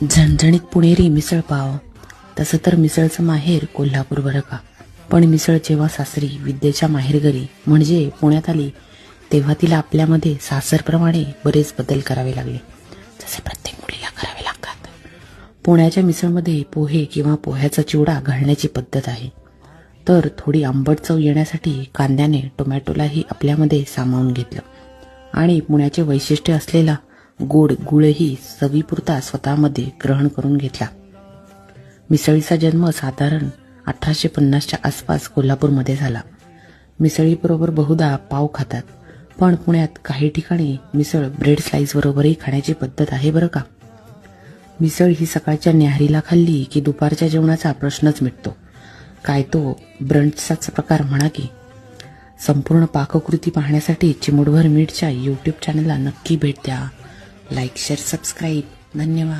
झणझणीत पुणेरी मिसळ पाव. तसं तर मिसळचं माहेर कोल्हापूर बरं का? पण मिसळ जेव्हा सासरी विद्येच्या माहेरघरी म्हणजे पुण्यात आली तेव्हा तिला आपल्यामध्ये सासरप्रमाणे बरेच बदल करावे लागले. जसे प्रत्येक मुलीला करावे लागतात. पुण्याच्या मिसळमध्ये पोहे किंवा पोह्याचा चिवडा घालण्याची पद्धत आहे. तर थोडी आंबट चव येण्यासाठी कांद्याने टोमॅटोलाही आपल्यामध्ये सामावून घेतलं. आणि पुण्याचे वैशिष्ट्य असलेला गोड गुळही चवीपुरता स्वतःमध्ये ग्रहण करून घेतला. मिसळीचा जन्म साधारण अठराशे पन्नासच्या आसपास कोल्हापूरमध्ये झाला. मिसळीबरोबर बहुधा पाव खातात. पण पुण्यात काही ठिकाणी मिसळ ब्रेड स्लाइस बरोबरही खाण्याची पद्धत आहे बरं का? मिसळ ही सकाळच्या न्याहारीला खाल्ली की दुपारच्या जेवणाचा प्रश्नच मिटतो. काय तो ब्रंचचाच प्रकार म्हणा की. संपूर्ण पाककृती पाहण्यासाठी चिमुडभर मीठच्या यूट्यूब चॅनलला नक्की भेट द्या. Like share subscribe. धन्यवाद.